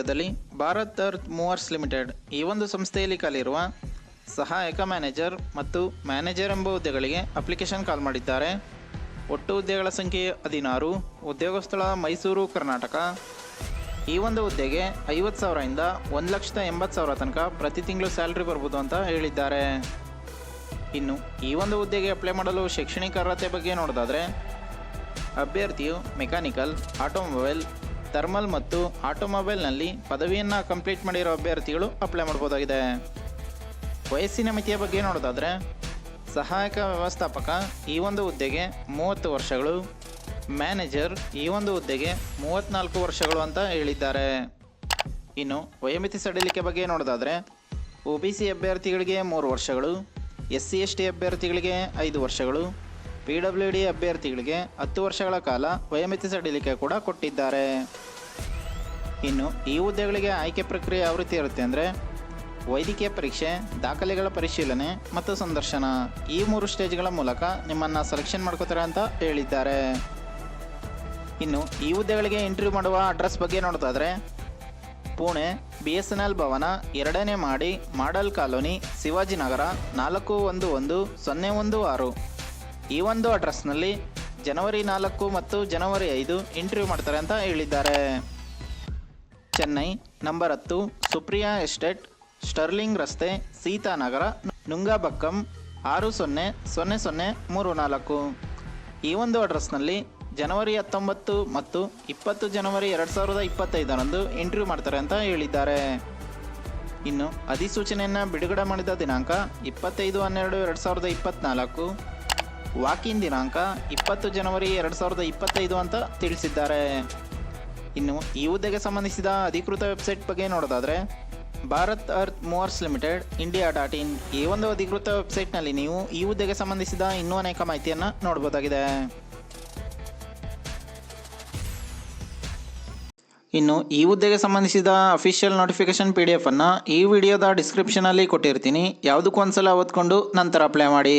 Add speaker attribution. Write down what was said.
Speaker 1: ವಿಡಿಯೋದಲ್ಲಿ Bharat earth movers limited ಈ ಒಂದು ಸಂಸ್ಥೆಯಲ್ಲಿ ಕಾಲಿರುವ ಸಹಾಯಕ ಮ್ಯಾನೇಜರ್ ಮತ್ತು ಮ್ಯಾನೇಜರ್ ಎಂಬ ಹುದ್ದೆಗಳಿಗೆ ಅಪ್ಲಿಕೇಶನ್ ಕಾಲ್ ಮಾಡಿದ್ದಾರೆ. ಒಟ್ಟು ಹುದ್ದೆಗಳ ಸಂಖ್ಯೆ ಹದಿನಾರು ಉದ್ಯೋಗ ಸ್ಥಳ ಮೈಸೂರು, ಕರ್ನಾಟಕ. ಈ ಒಂದು ಹುದ್ದೆಗೆ ಐವತ್ತು ಸಾವಿರದಿಂದ ಒಂದು ಲಕ್ಷದ ಎಂಬತ್ತು ಸಾವಿರ ತನಕ ಪ್ರತಿ ತಿಂಗಳು ಸ್ಯಾಲ್ರಿ ಬರ್ಬೋದು ಅಂತ ಹೇಳಿದ್ದಾರೆ. ಇನ್ನು ಈ ಒಂದು ಹುದ್ದೆಗೆ ಅಪ್ಲೈ ಮಾಡಲು ಶೈಕ್ಷಣಿಕ ಅರ್ಹತೆ ಬಗ್ಗೆ ನೋಡೋದಾದರೆ, ಅಭ್ಯರ್ಥಿಯು ಮೆಕ್ಯಾನಿಕಲ್, ಆಟೋಮೊಬೈಲ್ ಥರ್ಮಲ್ ಮತ್ತು ಆಟೋಮೊಬೈಲ್ನಲ್ಲಿ ಪದವಿಯನ್ನು ಕಂಪ್ಲೀಟ್ ಮಾಡಿರೋ ಅಭ್ಯರ್ಥಿಗಳು ಅಪ್ಲೈ ಮಾಡ್ಬೋದಾಗಿದೆ. ವಯಸ್ಸಿನ ಮಿತಿಯ ಬಗ್ಗೆ ನೋಡೋದಾದರೆ, ಸಹಾಯಕ ವ್ಯವಸ್ಥಾಪಕ ಈ ಒಂದು ಹುದ್ದೆಗೆ ಮೂವತ್ತು ವರ್ಷಗಳು, ಮ್ಯಾನೇಜರ್ ಈ ಒಂದು ಹುದ್ದೆಗೆ ಮೂವತ್ತ್ನಾಲ್ಕು ವರ್ಷಗಳು ಅಂತ ಹೇಳಿದ್ದಾರೆ. ಇನ್ನು ವಯೋಮಿತಿ ಸಡಿಲಿಕೆ ಬಗ್ಗೆ ನೋಡೋದಾದರೆ, ಒ ಬಿ ಸಿ ಅಭ್ಯರ್ಥಿಗಳಿಗೆ ಮೂರು ವರ್ಷಗಳು, ಎಸ್ ಸಿ ಎಸ್ ಟಿ ಅಭ್ಯರ್ಥಿಗಳಿಗೆ ಐದು ವರ್ಷಗಳು ಪಿ ಡಿ ಅಭ್ಯರ್ಥಿಗಳಿಗೆ ಹತ್ತು ವರ್ಷಗಳ ಕಾಲ ವಯೋಮಿತಿ ಸಡಿಲಿಕೆ ಕೂಡ ಕೊಟ್ಟಿದ್ದಾರೆ. ಇನ್ನು ಈ ಹುದ್ದೆಗಳಿಗೆ ಆಯ್ಕೆ ಪ್ರಕ್ರಿಯೆ ಆವೃತ್ತಿ ಇರುತ್ತೆ ಅಂದರೆ ವೈದ್ಯಕೀಯ ಪರೀಕ್ಷೆ, ದಾಖಲೆಗಳ ಪರಿಶೀಲನೆ ಮತ್ತು ಸಂದರ್ಶನ. ಈ ಮೂರು ಸ್ಟೇಜ್ಗಳ ಮೂಲಕ ನಿಮ್ಮನ್ನು ಸೆಲೆಕ್ಷನ್ ಮಾಡ್ಕೋತಾರೆ ಅಂತ ಹೇಳಿದ್ದಾರೆ. ಇನ್ನು ಈ ಹುದ್ದೆಗಳಿಗೆ ಇಂಟರ್ವ್ಯೂ ಮಾಡುವ ಅಡ್ರೆಸ್ ಬಗ್ಗೆ ನೋಡೋದಾದರೆ Pune B S N L Bhavan ಎರಡನೇ ಮಾಡಿ, ಮಾಡಲ್ ಕಾಲೋನಿ, ಶಿವಾಜಿನಗರ ನಾಲ್ಕು ಒಂದು ಒಂದು ಸೊನ್ನೆ ಒಂದು ಆರು. ಈ ಒಂದು ಅಡ್ರೆಸ್ನಲ್ಲಿ ಜನವರಿ ನಾಲ್ಕು ಮತ್ತು ಜನವರಿ ಐದು ಇಂಟರ್ವ್ಯೂ ಮಾಡ್ತಾರೆ ಅಂತ ಹೇಳಿದ್ದಾರೆ. ಚೆನ್ನೈ, ನಂಬರ್ ಹತ್ತು, ಸುಪ್ರಿಯಾ ಎಸ್ಟೇಟ್, ಸ್ಟರ್ಲಿಂಗ್ ರಸ್ತೆ, ಸೀತಾನಗರ ನುಂಗಾಬಕ್ಕಂ ಆರು ಸೊನ್ನೆ ಸೊನ್ನೆ ಸೊನ್ನೆ, ಮೂರು ನಾಲ್ಕು. ಈ ಒಂದು ಅಡ್ರೆಸ್ನಲ್ಲಿ ಜನವರಿ ಹತ್ತೊಂಬತ್ತು ಮತ್ತು ಇಪ್ಪತ್ತು ಜನವರಿ ಎರಡು ಸಾವಿರದ ಇಪ್ಪತ್ತೈದರಂದು ಇಂಟರ್ವ್ಯೂ ಮಾಡ್ತಾರೆ ಅಂತ ಹೇಳಿದ್ದಾರೆ. ಇನ್ನು ಅಧಿಸೂಚನೆಯನ್ನು ಬಿಡುಗಡೆ ಮಾಡಿದ ದಿನಾಂಕ ಇಪ್ಪತ್ತೈದು ಹನ್ನೆರಡು ಎರಡು ಸಾವಿರದ ಇಪ್ಪತ್ತ್ನಾಲ್ಕು ವಾಕಿನ್ ದಿನಾಂಕ ಇಪ್ಪತ್ತು ಜನವರಿ ಎರಡು ಸಾವಿರದ ಇಪ್ಪತ್ತೈದು ಅಂತ ತಿಳಿಸಿದ್ದಾರೆ. ಇನ್ನು ಈ ಹುದ್ದೆಗೆ ಸಂಬಂಧಿಸಿದ ಅಧಿಕೃತ ವೆಬ್ಸೈಟ್ ಬಗ್ಗೆ ನೋಡೋದಾದರೆ, Bharat earth movers limited, India dot in ಈ ಒಂದು ಅಧಿಕೃತ ವೆಬ್ಸೈಟ್ನಲ್ಲಿ ನೀವು ಈ ಹುದ್ದೆಗೆ ಸಂಬಂಧಿಸಿದ ಇನ್ನೂ ಅನೇಕ ಮಾಹಿತಿಯನ್ನು ನೋಡ್ಬೋದಾಗಿದೆ. ಇನ್ನು ಈ ಹುದ್ದೆಗೆ ಸಂಬಂಧಿಸಿದ ಅಫಿಷಿಯಲ್ ನೋಟಿಫಿಕೇಶನ್ ಪಿ ಡಿ ಎಫನ್ನು ಈ ವಿಡಿಯೋದ ಡಿಸ್ಕ್ರಿಪ್ಷನಲ್ಲಿ ಕೊಟ್ಟಿರ್ತೀನಿ. ಯಾವುದಕ್ಕೂ ಒಂದ್ಸಲ ಓದ್ಕೊಂಡು ನಂತರ ಅಪ್ಲೈ ಮಾಡಿ.